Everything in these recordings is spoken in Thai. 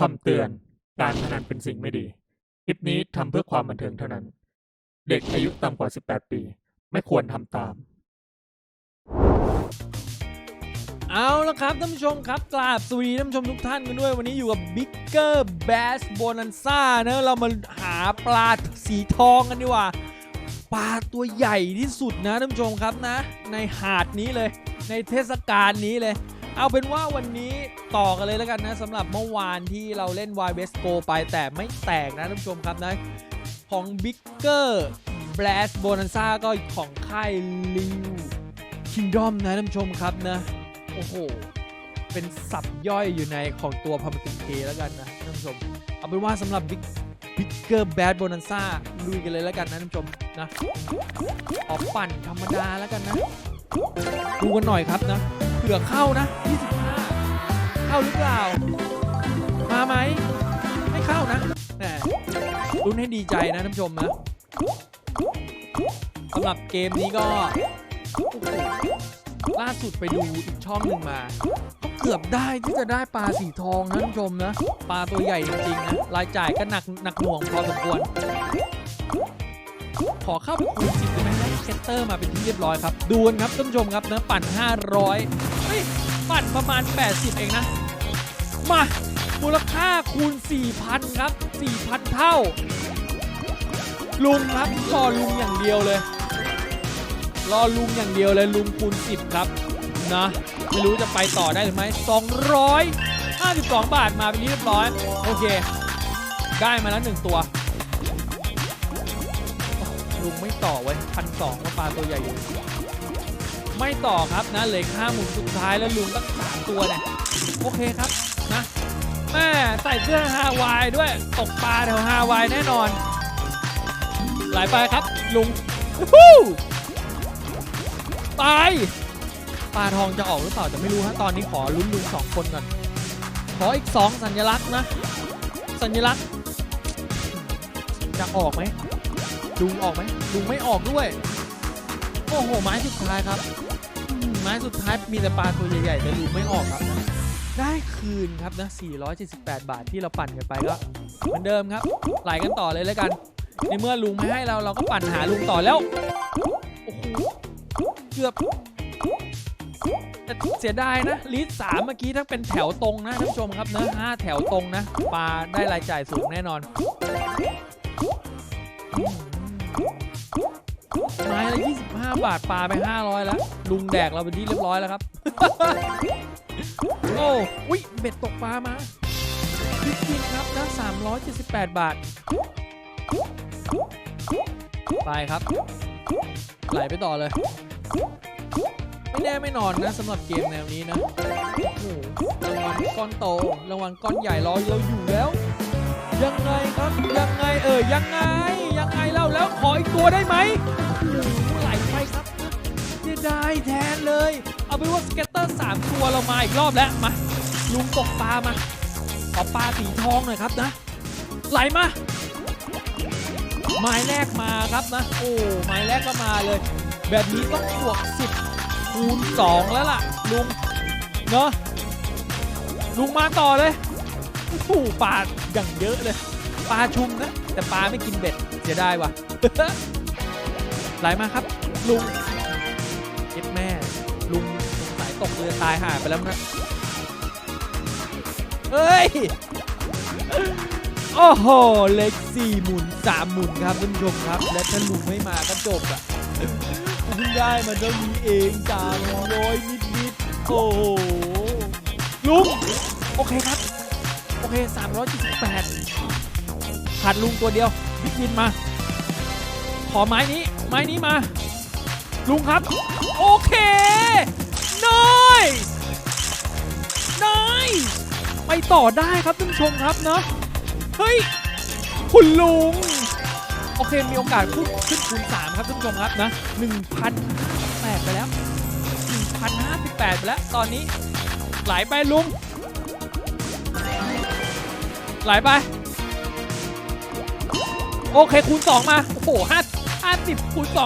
คำเตือน การพนันเป็นสิ่งไม่ดี คลิปนี้ทำเพื่อความบันเทิงเท่านั้น เด็กอายุต่ำกว่า 18 ปี ไม่ควรทำตาม เอาละครับท่านผู้ชมครับกราบสวีท่านผู้ชมทุกท่านกันด้วย วันนี้อยู่กับ Bigger Bass Bonanza นะเรามาหาปลาสีทองกันดีกว่า ปลาตัวใหญ่ที่สุดนะท่านผู้ชมครับนะ ในหาดนี้เลย ในเทศกาลนี้เลย เอาเป็นว่าวันนี้ต่อกันเลยแล้วกันนะสำหรับเมื่อวานที่เราเล่น w i w e s t Go ไปแต่ไม่แตกนะท่านผู้ชมครับนะ ของ Bigger Bass Bonanza ก็ของค่ายลิว Kingdom นะท่านผู้ชมครับนะ โอ้โห เป็นสับย่อยอยู่ในของตัวพามตินเคแล้วกันนะท่านผู้ชม เอาเป็นว่าสำหรับ Big Bigger Bad Bonanza ลุยกันเลยแล้วกันนะท่านผู้ชมนะออกปั่นธรรมดาแล้วกันนะ ดูกันหน่อยครับนะ ผื่อเข้านะ 25 เข้าหรือเปล่า มาไหม ไม่เข้านะแหมลุ้นให้ดีใจนะท่านผู้ชมนะสำหรับเกมนี้ก็ ล่าสุดไปดูอีกช่องหนึ่งมาเกือบได้ที่จะได้ปลาสีทองนะท่านผู้ชมนะ ปลาตัวใหญ่จริงๆนะ รายจ่ายก็หนักหนักหน่วงพอสมควร ขอเข้าไปคูณสิบได้ไหม เคสเตอร์มาเป็นที่เรียบร้อยครับดูนครับท่านผู้ชมครับเนื้อปั่น 500เฮ้ยปั่นประมาณ 80 เองนะ มามูลค่าคูณ 4,000 ครับ 4,000 เท่า ลุงครับรอลุงอย่างเดียวเลย รอลุงอย่างเดียวเลยลุงคูณ 10 ครับนะไม่รู้จะไปต่อได้หรือไม่252 บาทมาเป็นที่เรียบร้อย โอเค ได้มาแล้วหนึ่งตัว ลุงไม่ต่อไว้พันสองปลาตัวใหญ่อยู่ไม่ต่อครับนะเหลือห้าหมุนสุดท้ายแล้วลุงตั้งสามตัวเนี่ยโอเคครับนะแม่ใส่เสื้อฮาวายด้วยตกปลาแถวฮาวายแน่นอน หลายไปครับลุงวู้ตายปลาทองจะออกหรือเปล่าจะไม่รู้ฮะตอนนี้ขอลุ้นลุงสองคนก่อนขออีก2สัญลักษณ์นะ สัญลักษณ์จะออกไหม ลุงออกไหมลุงไม่ออกด้วย โอ้โห ไม้สุดท้ายครับ ไม้สุดท้ายมีแต่ปลาตัวใหญ่ๆแต่ลุงไม่ออกครับนะได้คืนครับนะ 478 บาทที่เราปั่นกันไปก็เหมือนเดิมครับ ไหลกันต่อเลยแล้วกัน ในเมื่อลุงไม่ให้เราเราก็ปั่นหาลุงต่อแล้ว โอ้โห เกือบแต่เสียดายนะลีดสามเมื่อกี้ถ้าเป็นแถวตรงนะท่านผู้ชมครับเนอะห้าแถวตรงนะ ปลาได้รายจ่ายสูงแน่นอน ไม้ละ25 บาทปลาไป 500 แล้ว ลุงแดกเราเป็นที่เรียบร้อยแล้วครับ โอ้วิเบ็ดตกปลามาพิกินครับนะ378 บาท ไปครับ ไหลไปต่อเลย ไม่แน่ไม่นอนนะสำหรับเกมแนวนี้นะโอ้โหรางวัลก้อนโตรางวัลก้อนใหญ่รอเราอยู่แล้ว ยังไงครับ ยังไงเออยังไง ยังไงเล่าแล้ว ขออีกตัวได้ไหมไหลไปครับเสียดายแทนเลย เอาไปนว่าสเก็ตเตอร์ 3 ตัวเรามาอีกรอบแล้ว มา ลุงตกปลามา ขอปลาสีทองหน่อยครับนะ ไหลมา ไม้แรกมาครับนะ โอ้ไม้แรกก็มาเลย แบบนี้ต้องบวก 10 คูณ 2 แล้วล่ะ ลุง เนาะลุงมาต่อเลยโอ้ปลาอย่างเยอะเลย ปลาชุมนะ แต่ปลาไม่กินเบ็ดเสียดายว่ะไหลมาครับ ลุงเอ็ดแม่ ลุงสงสัยตกเรือตายหายไปแล้วนะเฮ้ย โอ้โห เล็กสี่หมุนสามหมุนครับท่านผู้ชมครับ และถ้าลุงไม่มาก็จบอะเพิ่งได้มันเท่านี้เองสามร้อยนิดนิดโอ้โหลุง โอเคครับ โอเค378 ขาดลุงตัวเดียวบิ๊กวินมา ขอไม้นี้ ไม้นี้มา ลุงครับ โอเคน้อยน้อยไปต่อได้ครับท่านผู้ชมครับเนาะเฮ้ยคุณลุง โอเคมีโอกาสขึ้นขึ้นคูณ3ครับท่านผู้ชมครับนะ1,058ไปแล้ว1,058ไปแล้ว ตอนนี้ไหลไปลุงไหลไป โอเคคูณ 2 มาโอ้โห5 50คูณ2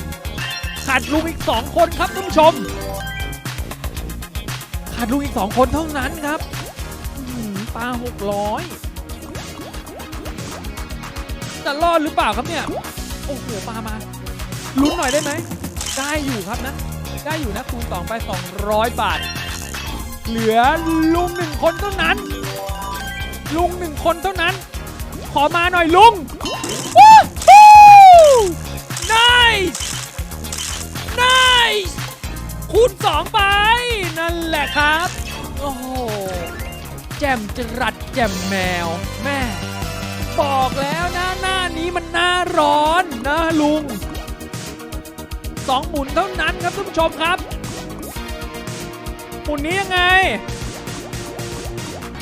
50ขาดลุงอีก 2 คนครับท่านผู้ชม ขาดลุงอีก 2 คนเท่านั้นครับปลาหกร้อยจะรอดหรือเปล่าครับเนี่ย โอ้โหปลามาลุ้นหน่อยได้ไหม ได้อยู่ครับนะ ได้อยู่นะคูณสองไป 200 บาท เหลือลุงหนึ่งคนเท่านั้น ลุงหนึ่งคนเท่านั้น ขอมาหน่อยลุงวู้ฮู้ nice nice คูณสองไป นั่นแหละครับ โอ้โห แจ่มจรัดแจ่มแมว แม่บอกแล้วนะหน้านี้มันหน้าร้อนนะลุงสองหมุนเท่านั้นครับท่านผู้ชมครับ หมุนนี้ยังไง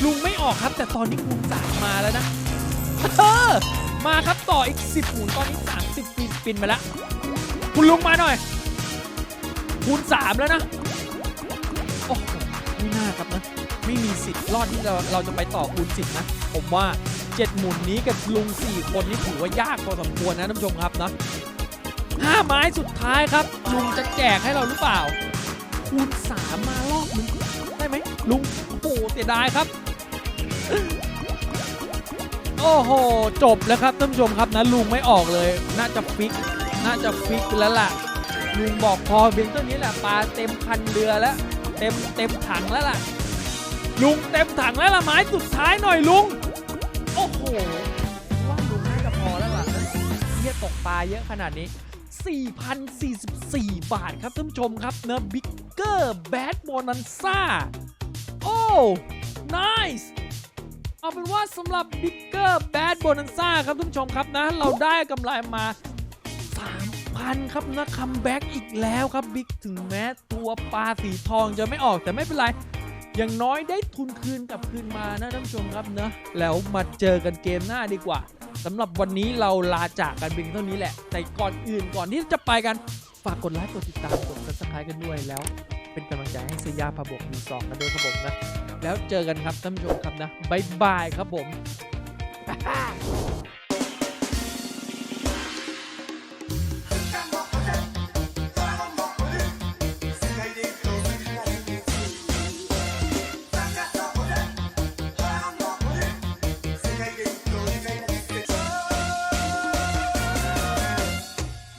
ลุงไม่ออกครับแต่ตอนนี้คูณสามมาแล้วนะ เออมาครับต่ออีก 10หมุนตอนนี้ 30ปีสปินมาแล้วคุณลุงมาหน่อย คูณ 3 แล้วนะ โอ้โหไม่น่าครับนะ ไม่มีสิทธิ์รอดที่เราเราจะไปต่อคูณ 10 นะ ผมว่า 7 หมุนนี้กับลุง 4 คนนี่ถือว่ายากพอสมควรนะท่านผู้ชมครับนะห้าไม้สุดท้ายครับ ลุงจะแจกให้เราหรือเปล่า คูณ 3 มารอบนึงได้ไหมลุงโอ้เสียดายครับ โอ้โห จบแล้วครับท่านผู้ชมครับนะลุงไม่ออกเลย น่าจะฟิก น่าจะฟิกแล้วล่ะ ลุงบอกพอเพียงเท่านี้แหละปลาเต็มคันเรือแล้ว เต็มเต็มถังแล้วล่ะ ลุงเต็มถังแล้วล่ะไม้สุดท้ายหน่อยลุง โอ้โหว่าลุงน่าจะพอแล้วล่ะเรียตกปลาเยอะขนาดนี้ 4,044 บาทครับท่านผู้ชมครับเนะบิ๊กเกอร์แบดโบนันซ่าโอ้ nice เอาเป็นว่าสำหรับ Bigger Bad Bonanza ครับท่านผู้ชมครับนะ เราได้กำไรมา 3,000 ครับนะคัมแบ็กอีกแล้วครับบิ๊กถึงแม้ตัวปลาสีทองจะไม่ออกแต่ไม่เป็นไร อย่างน้อยได้ทุนคืนกลับคืนมานะท่านผู้ชมครับเนะแล้วมาเจอกันเกมหน้าดีกว่าสำหรับวันนี้เราลาจากกันเพียงเท่านี้แหละ แต่ก่อนอื่นก่อนที่จะไปกันฝากกดไลค์กดติดตามกด subscribe กันด้วยแล้ว เป็นกำลังใจให้เซย่าพาบกมีสองกันด้วยครับผมนะ แล้วเจอกันครับท่านผู้ชมครับนะบ๊ายบายครับผม